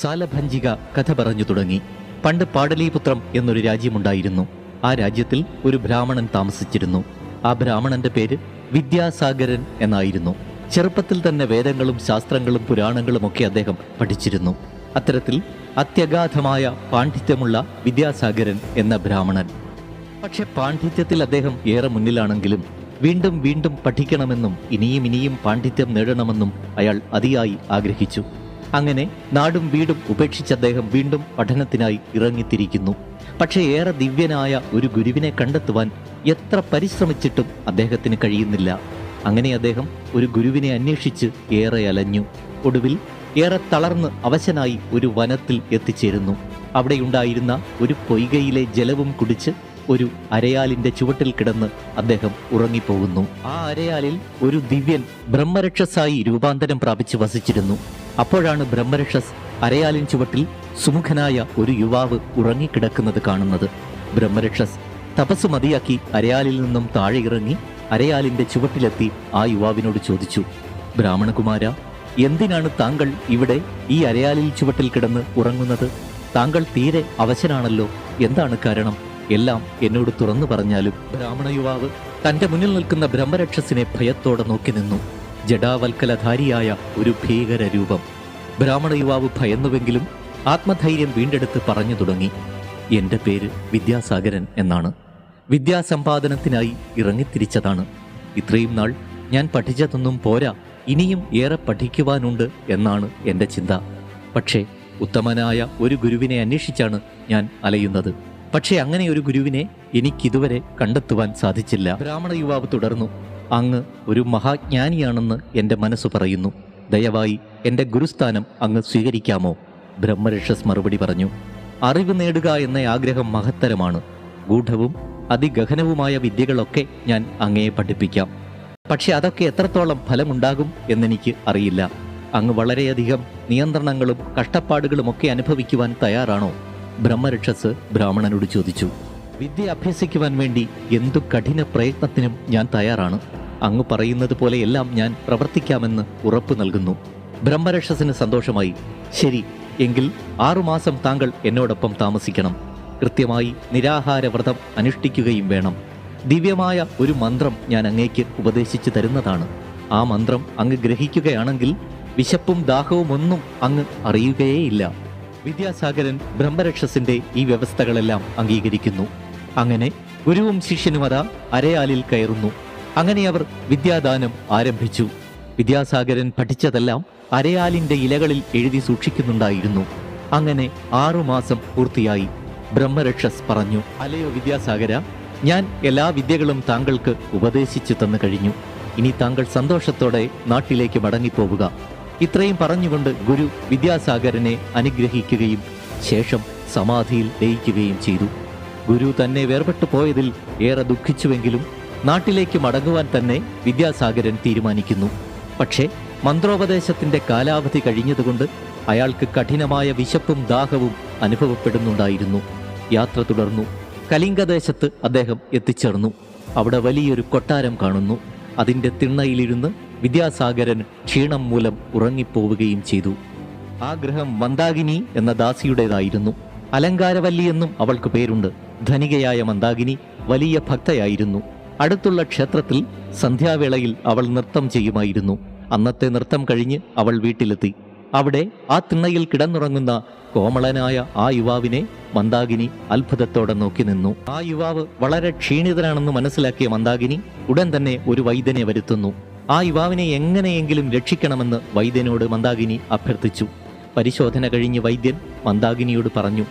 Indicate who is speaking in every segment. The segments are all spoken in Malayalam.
Speaker 1: സാലഭഞ്ചിക കഥ പറഞ്ഞു തുടങ്ങി. പണ്ട് പാടലീപുത്രം എന്നൊരു രാജ്യമുണ്ടായിരുന്നു. ആ രാജ്യത്തിൽ ഒരു ബ്രാഹ്മണൻ താമസിച്ചിരുന്നു. ആ ബ്രാഹ്മണന്റെ പേര് വിദ്യാസാഗരൻ എന്നായിരുന്നു. ചെറുപ്പത്തിൽ തന്നെ വേദങ്ങളും ശാസ്ത്രങ്ങളും പുരാണങ്ങളും ഒക്കെ അദ്ദേഹം പഠിച്ചിരുന്നു. അത്തരത്തിൽ അത്യഗാധമായ പാണ്ഡിത്യമുള്ള വിദ്യാസാഗരൻ എന്ന ബ്രാഹ്മണൻ. പക്ഷെ പാണ്ഡിത്യത്തിൽ അദ്ദേഹം ഏറെ മുന്നിലാണെങ്കിലും വീണ്ടും വീണ്ടും പഠിക്കണമെന്നും ഇനിയും ഇനിയും പാണ്ഡിത്യം നേടണമെന്നും അയാൾ അതിയായി ആഗ്രഹിച്ചു. അങ്ങനെ നാടും വീടും ഉപേക്ഷിച്ച് അദ്ദേഹം വീണ്ടും പഠനത്തിനായി ഇറങ്ങിത്തിരിക്കുന്നു. പക്ഷേ ഏറെ ദിവ്യനായ ഒരു ഗുരുവിനെ കണ്ടെത്തുവാൻ എത്ര പരിശ്രമിച്ചിട്ടും അദ്ദേഹത്തിന് കഴിയുന്നില്ല. അങ്ങനെ അദ്ദേഹം ഒരു ഗുരുവിനെ അന്വേഷിച്ച് ഏറെ അലഞ്ഞു. ഒടുവിൽ ഏറെ തളർന്ന് അവശനായി ഒരു വനത്തിൽ എത്തിച്ചേരുന്നു. അവിടെയുണ്ടായിരുന്ന ഒരു പൊയ്കയിലെ ജലവും കുടിച്ച് ഒരു അരയാലിന്റെ ചുവട്ടിൽ കിടന്ന് അദ്ദേഹം ഉറങ്ങിപ്പോകുന്നു. ആ അരയാലിൽ ഒരു ദിവ്യൻ ബ്രഹ്മരക്ഷസായി രൂപാന്തരം പ്രാപിച്ച് വസിച്ചിരുന്നു. അപ്പോഴാണ് ബ്രഹ്മരക്ഷസ് അരയാലിൻ ചുവട്ടിൽ സുമുഖനായ ഒരു യുവാവ് ഉറങ്ങിക്കിടക്കുന്നത് കാണുന്നത്. ബ്രഹ്മരക്ഷസ് തപസ് മതിയാക്കി അരയാലിൽ നിന്നും താഴെ ഇറങ്ങി അരയാലിന്റെ ചുവട്ടിലെത്തി ആ യുവാവിനോട് ചോദിച്ചു ബ്രാഹ്മണകുമാര എന്തിനാണ് താങ്കൾ ഇവിടെ ഈ അരയാലിൽ ചുവട്ടിൽ കിടന്ന് ഉറങ്ങുന്നത്? താങ്കൾ തീരെ അവശനാണല്ലോ. എന്താണ് കാരണം? എല്ലാം എന്നോട് തുറന്നു പറഞ്ഞാലും ബ്രാഹ്മണ യുവാവ് തന്റെ മുന്നിൽ നിൽക്കുന്ന ബ്രഹ്മരക്ഷസിനെ ഭയത്തോടെ നോക്കി നിന്നു. ജഡാവൽക്കലധാരിയായ ഒരു ഭീകര രൂപം ബ്രാഹ്മണ യുവാവ് ഭയന്നുവെങ്കിലും ആത്മധൈര്യം വീണ്ടെടുത്ത് പറഞ്ഞു തുടങ്ങി. എന്റെ പേര് വിദ്യാസാഗരൻ എന്നാണ്. വിദ്യാസമ്പാദനത്തിനായി ഇറങ്ങിത്തിരിച്ചതാണ്. ഇത്രയും നാൾ ഞാൻ പഠിച്ചതൊന്നും പോരാ ഇനിയും ഏറെ പഠിക്കുവാനുണ്ട് എന്നാണ് എന്റെ ചിന്ത. പക്ഷേ ഉത്തമനായ ഒരു ഗുരുവിനെ അന്വേഷിച്ചാണ് ഞാൻ അലയുന്നത്. പക്ഷേ അങ്ങനെ ഒരു ഗുരുവിനെ എനിക്കിതുവരെ കണ്ടെത്തുവാൻ സാധിച്ചില്ല. ബ്രാഹ്മണ യുവാവ് തുടർന്നു. അങ്ങ് ഒരു മഹാജ്ഞാനിയാണെന്ന് എന്റെ മനസ്സ് പറയുന്നു. ദയവായി എന്റെ ഗുരുസ്ഥാനം അങ്ങ് സ്വീകരിക്കാമോ? ബ്രഹ്മരക്ഷസ് മറുപടി പറഞ്ഞു. അറിവ് നേടുക എന്ന ആഗ്രഹം മഹത്തരമാണ്. ഗൂഢവും അതിഗഹനവുമായ വിദ്യകളൊക്കെ ഞാൻ അങ്ങയെ പഠിപ്പിക്കാം. പക്ഷെ അതൊക്കെ എത്രത്തോളം ഫലമുണ്ടാകും എന്നെനിക്ക് അറിയില്ല. അങ്ങ് വളരെയധികം നിയന്ത്രണങ്ങളും കഷ്ടപ്പാടുകളും ഒക്കെ അനുഭവിക്കുവാൻ തയ്യാറാണോ? ബ്രഹ്മരക്ഷസ് ബ്രാഹ്മണനോട് ചോദിച്ചു. വിദ്യ അഭ്യസിക്കുവാൻ വേണ്ടി എന്തു കഠിന പ്രയത്നത്തിനും ഞാൻ തയ്യാറാണ്. അങ്ങ് പറയുന്നത് പോലെ എല്ലാം ഞാൻ പ്രവർത്തിക്കാമെന്ന് ഉറപ്പ് നൽകുന്നു. ബ്രഹ്മരക്ഷസിന് സന്തോഷമായി. ശരി എങ്കിൽ ആറുമാസം താങ്കൾ എന്നോടൊപ്പം താമസിക്കണം. കൃത്യമായി നിരാഹാര വ്രതം അനുഷ്ഠിക്കുകയും വേണം. ദിവ്യമായ ഒരു മന്ത്രം ഞാൻ അങ്ങേക്ക് ഉപദേശിച്ചു തരുന്നതാണ്. ആ മന്ത്രം അങ്ങ് ഗ്രഹിക്കുകയാണെങ്കിൽ വിശപ്പും ദാഹവും ഒന്നും അങ്ങ് അറിയുകയേയില്ല. വിദ്യാസാഗരൻ ബ്രഹ്മരക്ഷസിന്റെ ഈ വ്യവസ്ഥകളെല്ലാം അംഗീകരിക്കുന്നു. അങ്ങനെ ഗുരുവും ശിഷ്യനും അതാ അരയാലിൽ കയറുന്നു. അങ്ങനെ അവർ വിദ്യാദാനം ആരംഭിച്ചു. വിദ്യാസാഗരൻ പഠിച്ചതെല്ലാം അരയാലിന്റെ ഇലകളിൽ എഴുതി സൂക്ഷിക്കുന്നുണ്ടായിരുന്നു. അങ്ങനെ ആറുമാസം പൂർത്തിയായി. ബ്രഹ്മരക്ഷസ് പറഞ്ഞു അലയോ വിദ്യാസാഗര ഞാൻ എല്ലാ വിദ്യകളും താങ്കൾക്ക് ഉപദേശിച്ചു തന്നു കഴിഞ്ഞു. ഇനി താങ്കൾ സന്തോഷത്തോടെ നാട്ടിലേക്ക് മടങ്ങിപ്പോവുക. ഇത്രയും പറഞ്ഞുകൊണ്ട് ഗുരു വിദ്യാസാഗരനെ അനുഗ്രഹിക്കുകയും ശേഷം സമാധിയിൽ ലയിക്കുകയും ചെയ്തു. ഗുരു തന്നെ വേർപെട്ടു പോയതിൽ ഏറെ ദുഃഖിച്ചുവെങ്കിലും നാട്ടിലേക്ക് മടങ്ങുവാൻ തന്നെ വിദ്യാസാഗരൻ തീരുമാനിക്കുന്നു. പക്ഷേ മന്ത്രോപദേശത്തിന്റെ കാലാവധി കഴിഞ്ഞതുകൊണ്ട് അയാൾക്ക് കഠിനമായ വിശപ്പും ദാഹവും അനുഭവപ്പെടുന്നുണ്ടായിരുന്നു. യാത്ര തുടർന്നു. കലിംഗദേശത്ത് അദ്ദേഹം എത്തിച്ചേർന്നു. അവിടെ വലിയൊരു കൊട്ടാരം കാണുന്നു. അതിന്റെ തിണ്ണയിലിരുന്ന് വിദ്യാസാഗരൻ ക്ഷീണം മൂലം ഉറങ്ങിപ്പോവുകയും ചെയ്തു. ആ ഗ്രഹം മന്ദാകിനി എന്ന ദാസിയുടേതായിരുന്നു. അലങ്കാരവല്ലി എന്നും അവൾക്ക് പേരുണ്ട്. ധനികയായ മന്ദാകിനി വലിയ ഭക്തയായിരുന്നു. അടുത്തുള്ള ക്ഷേത്രത്തിൽ സന്ധ്യാവേളയിൽ അവൾ നൃത്തം ചെയ്യുമായിരുന്നു. അന്നത്തെ നൃത്തം കഴിഞ്ഞ് അവൾ വീട്ടിലെത്തി. അവിടെ ആ തിണ്ണയിൽ കിടന്നുറങ്ങുന്ന കോമളനായ ആ യുവാവിനെ മന്ദാകിനി അത്ഭുതത്തോടെ നോക്കി നിന്നു. ആ യുവാവ് വളരെ ക്ഷീണിതനാണെന്ന് മനസ്സിലാക്കിയ മന്ദാകിനി ഉടൻ തന്നെ ഒരു വൈദ്യനെ വരുത്തുന്നു. ആ യുവാവിനെ എങ്ങനെയെങ്കിലും രക്ഷിക്കണമെന്ന് വൈദ്യനോട് മന്ദാകിനി അഭ്യർത്ഥിച്ചു. പരിശോധന കഴിഞ്ഞ് വൈദ്യൻ മന്ദാകിനിയോട് പറഞ്ഞു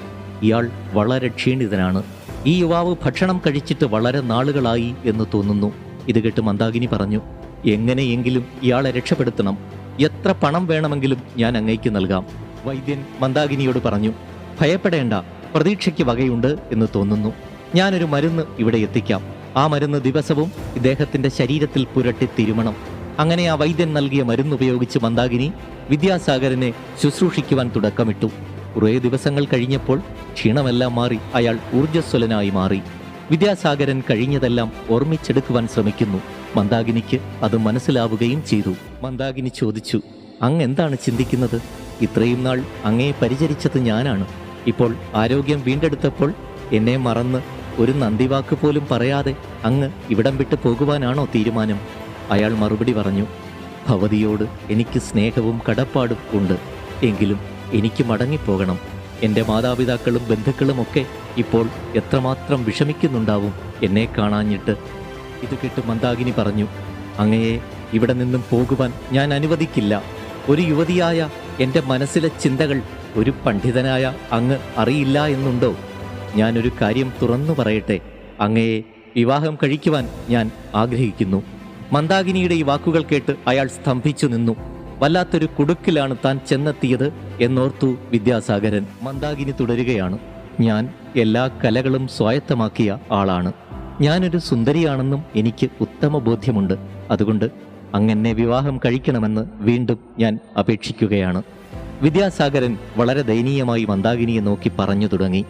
Speaker 1: ഇയാൾ വളരെ ക്ഷീണിതനാണ്. ഈ യുവാവ് ഭക്ഷണം കഴിച്ചിട്ട് വളരെ നാളുകളായി എന്ന് തോന്നുന്നു. ഇത് കേട്ട് മന്ദാകിനി പറഞ്ഞു എങ്ങനെയെങ്കിലും ഇയാളെ രക്ഷപ്പെടുത്തണം. എത്ര പണം വേണമെങ്കിലും ഞാൻ അങ്ങേക്ക് നൽകാം. വൈദ്യൻ മന്ദാകിനിയോട് പറഞ്ഞു ഭയപ്പെടേണ്ട പ്രതീക്ഷയ്ക്ക് വകയുണ്ട് എന്ന് തോന്നുന്നു. ഞാനൊരു മരുന്ന് ഇവിടെ എത്തിക്കാം. ആ മരുന്ന് ദിവസവും ഇദ്ദേഹത്തിന്റെ ശരീരത്തിൽ പുരട്ടി തിരുമണം. അങ്ങനെ ആ വൈദ്യൻ നൽകിയ മരുന്ന് ഉപയോഗിച്ച് മന്ദാകിനി വിദ്യാസാഗരനെ ശുശ്രൂഷിക്കുവാൻ തുടക്കമിട്ടു. കുറേ ദിവസങ്ങൾ കഴിഞ്ഞപ്പോൾ ക്ഷീണമെല്ലാം മാറി അയാൾ ഊർജസ്വലനായി മാറി. വിദ്യാസാഗരൻ കഴിഞ്ഞതെല്ലാം ഓർമ്മിച്ചെടുക്കുവാൻ ശ്രമിക്കുന്നു. മന്ദാകിനിക്ക് അത് മനസ്സിലാവുകയും ചെയ്തു. മന്ദാകിനി ചോദിച്ചു അങ്ങ് എന്താണ് ചിന്തിക്കുന്നത്? ഇത്രയും നാൾ അങ്ങയെ പരിചരിച്ചത് ഞാനാണ്. ഇപ്പോൾ ആരോഗ്യം വീണ്ടെടുത്തപ്പോൾ എന്നെ മറന്ന് ഒരു നന്ദിവാക്ക് പോലും പറയാതെ അങ്ങ് ഇവിടം വിട്ട് പോകുവാനാണോ തീരുമാനം? അയാൾ മറുപടി പറഞ്ഞു ഭവതിയോട് എനിക്ക് സ്നേഹവും കടപ്പാടും ഉണ്ട്. എങ്കിലും എനിക്ക് മടങ്ങിപ്പോകണം. എന്റെ മാതാപിതാക്കളും ബന്ധുക്കളും ഒക്കെ ഇപ്പോൾ എത്രമാത്രം വിഷമിക്കുന്നുണ്ടാവും എന്നെ കാണാഞ്ഞിട്ട്. ഇത് കേട്ട് മന്ദാകിനി പറഞ്ഞു അങ്ങയെ ഇവിടെ നിന്നും പോകുവാൻ ഞാൻ അനുവദിക്കില്ല. ഒരു യുവതിയായ എന്റെ മനസ്സിലെ ചിന്തകൾ ഒരു പണ്ഡിതനായ അങ്ങ് അറിയില്ല എന്നുണ്ടോ? ഞാനൊരു കാര്യം തുറന്നു പറയട്ടെ. അങ്ങയെ വിവാഹം കഴിക്കുവാൻ ഞാൻ ആഗ്രഹിക്കുന്നു. മന്ദാകിനിയുടെ ഈ വാക്കുകൾ കേട്ട് അയാൾ സ്തംഭിച്ചു നിന്നു. വല്ലാത്തൊരു കുടുക്കിലാണ് താൻ ചെന്നെത്തിയത് എന്നോർത്തു വിദ്യാസാഗരൻ. മന്ദാകിനി തുടരുകയാണ്. ഞാൻ എല്ലാ കലകളും സ്വായത്തമാക്കിയ ആളാണ്. ഞാനൊരു സുന്ദരിയാണെന്നും എനിക്ക് ഉത്തമ ബോധ്യമുണ്ട്. അതുകൊണ്ട് അങ്ങനെ വിവാഹം കഴിക്കണമെന്ന് വീണ്ടും ഞാൻ അപേക്ഷിക്കുകയാണ്. വിദ്യാസാഗരൻ വളരെ ദയനീയമായി മന്ദാകിനിയെ നോക്കി പറഞ്ഞു തുടങ്ങി.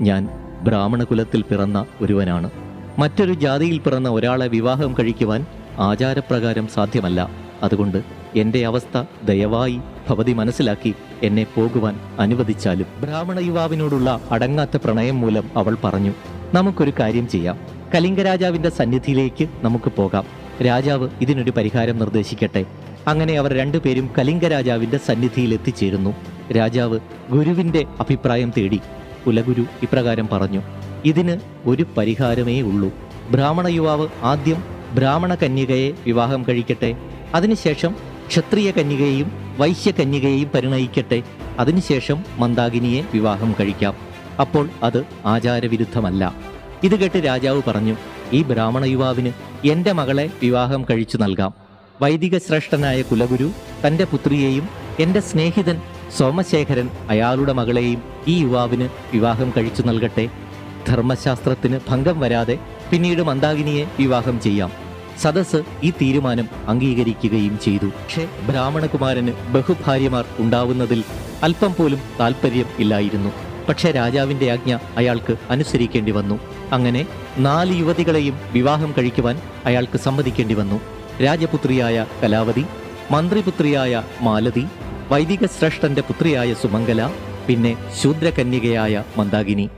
Speaker 1: ഞാൻ ബ്രാഹ്മണകുലത്തിൽ പിറന്ന ഒരുവനാണ്. മറ്റൊരു ജാതിയിൽ പിറന്ന ഒരാളെ വിവാഹം കഴിക്കുവാൻ ആചാരപ്രകാരം സാധ്യമല്ല. അതുകൊണ്ട് എന്റെ അവസ്ഥ ദയവായി ഭവതി മനസ്സിലാക്കി എന്നെ പോകുവാൻ അനുവദിച്ചാലും. ബ്രാഹ്മണ യുവാവിനോടുള്ള അടങ്ങാത്ത പ്രണയം മൂലം അവൾ പറഞ്ഞു നമുക്കൊരു കാര്യം ചെയ്യാം. കലിംഗരാജാവിന്റെ സന്നിധിയിലേക്ക് നമുക്ക് പോകാം. രാജാവ് ഇതിനൊരു പരിഹാരം നിർദ്ദേശിക്കട്ടെ. അങ്ങനെ അവർ രണ്ടുപേരും കലിംഗരാജാവിന്റെ സന്നിധിയിൽ എത്തിച്ചേരുന്നു. രാജാവ് ഗുരുവിന്റെ അഭിപ്രായം തേടി കുലഗുരു ഇപ്രകാരം പറഞ്ഞു ഇതിന് ഒരു പരിഹാരമേ ഉള്ളൂ. ബ്രാഹ്മണ യുവാവ് ആദ്യം ബ്രാഹ്മണ കന്യകയെ വിവാഹം കഴിക്കട്ടെ. അതിനുശേഷം ക്ഷത്രിയ കന്യകയെയും വൈശ്യ കന്യകയെയും പരിണയിക്കട്ടെ. അതിനുശേഷം മന്ദാകിനിയെ വിവാഹം കഴിക്കാം. അപ്പോൾ അത് ആചാരവിരുദ്ധമല്ല. ഇത് കേട്ട് രാജാവ് പറഞ്ഞു ഈ ബ്രാഹ്മണ യുവാവിന് എന്റെ മകളെ വിവാഹം കഴിച്ചു നൽകാം. വൈദിക ശ്രേഷ്ഠനായ കുലഗുരു തന്റെ പുത്രിയെയും എന്റെ സ്നേഹിതൻ സോമശേഖരൻ അയാളുടെ മകളെയും ഈ യുവാവിന് വിവാഹം കഴിച്ചു നൽകട്ടെ. ധർമ്മശാസ്ത്രത്തിന് ഭംഗം വരാതെ പിന്നീട് മന്ദാകിനിയെ വിവാഹം ചെയ്യാം. സദസ് ഈ തീരുമാനം അംഗീകരിക്കുകയും ചെയ്തു. പക്ഷേ ബ്രാഹ്മണകുമാരന് ബഹുഭാര്യമാർ ഉണ്ടാവുന്നതിൽ അല്പം പോലും താല്പര്യം ഇല്ലായിരുന്നു. പക്ഷേ രാജാവിന്റെ ആജ്ഞ അയാൾക്ക് അനുസരിക്കേണ്ടി വന്നു. അങ്ങനെ നാല് യുവതികളെയും വിവാഹം കഴിക്കുവാൻ അയാൾക്ക് സമ്മതിക്കേണ്ടി വന്നു. രാജപുത്രിയായ കലാവതി മന്ത്രിപുത്രിയായ മാലതി വൈദിക ശ്രേഷ്ഠന്റെ പുത്രിയായ സുമംഗല പിന്നെ ശൂദ്രകന്യകയായ മന്ദാകിനി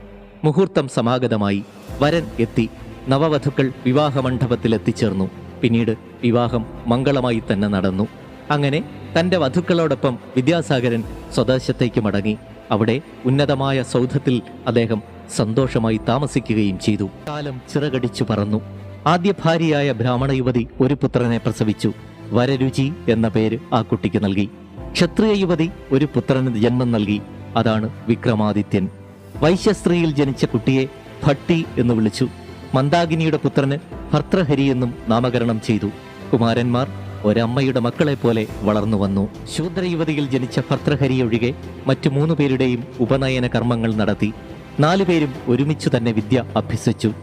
Speaker 1: മുഹൂർത്തം സമാഗതമായി വരൻ എത്തി. നവവധുക്കൾ വിവാഹമണ്ഡപത്തിൽ എത്തിച്ചേർന്നു പിന്നീട് വിവാഹം മംഗളമായി തന്നെ നടന്നു. അങ്ങനെ തന്റെ വധുക്കളോടൊപ്പം വിദ്യാസാഗരൻ സ്വദേശത്തേക്ക് മടങ്ങി. അവിടെ ഉന്നതമായ സൗധത്തിൽ അദ്ദേഹം സന്തോഷമായി താമസിക്കുകയും ചെയ്തു. കാലം ചിറകടിച്ചു പറന്നു. ആദ്യ ഭാര്യയായ ബ്രാഹ്മണ യുവതി ഒരു പുത്രനെ പ്രസവിച്ചു. വരരുചി എന്ന പേര് ആ കുട്ടിക്ക് നൽകി. ക്ഷത്രിയ യുവതി ഒരു പുത്രന് ജന്മം നൽകി. അതാണ് വിക്രമാദിത്യൻ. വൈശ്യസ്ത്രീയിൽ ജനിച്ച കുട്ടിയെ ഭട്ടി എന്ന് വിളിച്ചു. മന്ദാകിനിയുടെ പുത്രന് ഭർത്തൃഹരി എന്നും നാമകരണം ചെയ്തു. കുമാരന്മാർ ഒരമ്മയുടെ മക്കളെ പോലെ വളർന്നു വന്നു. ശൂദ്ര യുവതിയിൽ ജനിച്ച ഭർത്തൃഹരി ഒഴികെ മറ്റു മൂന്നു പേരുടെയും ഉപനയന കർമ്മങ്ങൾ നടത്തി. നാലുപേരും ഒരുമിച്ചു തന്നെ വിദ്യ അഭ്യസിച്ചു.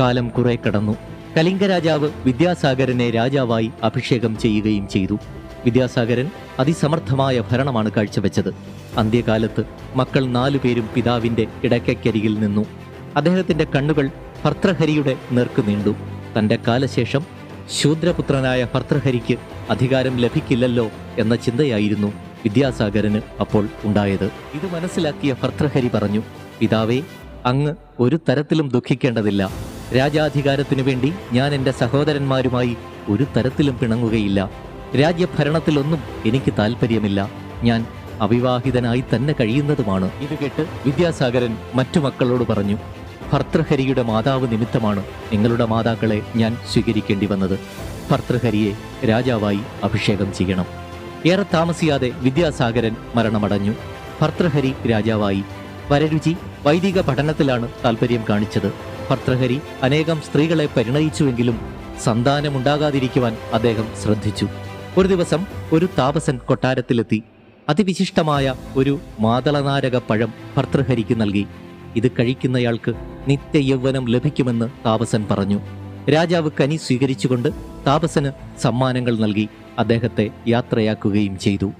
Speaker 1: കാലം കുറെ കടന്നു. കലിംഗരാജാവ് വിദ്യാസാഗരനെ രാജാവായി അഭിഷേകം ചെയ്യുകയും ചെയ്തു. വിദ്യാസാഗരൻ അതിസമർത്ഥമായ ഭരണമാണ് കാഴ്ചവെച്ചത്. അന്ത്യകാലത്ത് മക്കൾ നാലുപേരും പിതാവിന്റെ ഇടയ്ക്കരികിൽ നിന്നു. അദ്ദേഹത്തിന്റെ കണ്ണുകൾ ഭർത്തൃഹരിയുടെ നേർക്ക് നീണ്ടു. തന്റെ കാലശേഷം ശൂദ്രപുത്രനായ ഭർത്തൃഹരിക്ക് അധികാരം ലഭിക്കില്ലല്ലോ എന്ന ചിന്തയായിരുന്നു വിദ്യാസാഗരന് അപ്പോൾ ഉണ്ടായത്. ഇത് മനസ്സിലാക്കിയ ഭർത്തൃഹരി പറഞ്ഞു പിതാവേ അങ്ങ് ഒരു തരത്തിലും ദുഃഖിക്കേണ്ടതില്ല. രാജാധികാരത്തിനു വേണ്ടി ഞാൻ എന്റെ സഹോദരന്മാരുമായി ഒരു തരത്തിലും പിണങ്ങുകയില്ല. രാജ്യഭരണത്തിലൊന്നും എനിക്ക് താല്പര്യമില്ല ഞാൻ അവിവാഹിതനായി തന്നെ കഴിയുന്നതുമാണ്. ഇത് കേട്ട് വിദ്യാസാഗരൻ മറ്റു മക്കളോട് പറഞ്ഞു ഭർത്തൃഹരിയുടെ മാതാവ് നിമിത്തമാണ് നിങ്ങളുടെ മാതാക്കളെ ഞാൻ സ്വീകരിക്കേണ്ടി വന്നത്. ഭർത്തൃഹരിയെ രാജാവായി അഭിഷേകം ചെയ്യണം. ഏറെ താമസിയാതെ വിദ്യാസാഗരൻ മരണമടഞ്ഞു. ഭർത്തൃഹരി രാജാവായി. വരരുചി വൈദിക പഠനത്തിലാണ് താല്പര്യം കാണിച്ചത്. ഭർത്തൃഹരി അനേകം സ്ത്രീകളെ പരിണയിച്ചുവെങ്കിലും സന്താനമുണ്ടാകാതിരിക്കുവാൻ അദ്ദേഹം ശ്രദ്ധിച്ചു. ഒരു ദിവസം ഒരു താപസൻ കൊട്ടാരത്തിലെത്തി. അതിവിശിഷ്ടമായ ഒരു മാതളനാരക പഴം ഭർത്തൃഹരിക്ക് നൽകി. ഇത് കഴിക്കുന്നയാൾക്ക് നിത്യ യൗവനം ലഭിക്കുമെന്ന് താപസൻ പറഞ്ഞു. രാജാവ് കനി സ്വീകരിച്ചുകൊണ്ട് താപസന് സമ്മാനങ്ങൾ നൽകി. അദ്ദേഹത്തെ യാത്രയാക്കുകയും ചെയ്തു.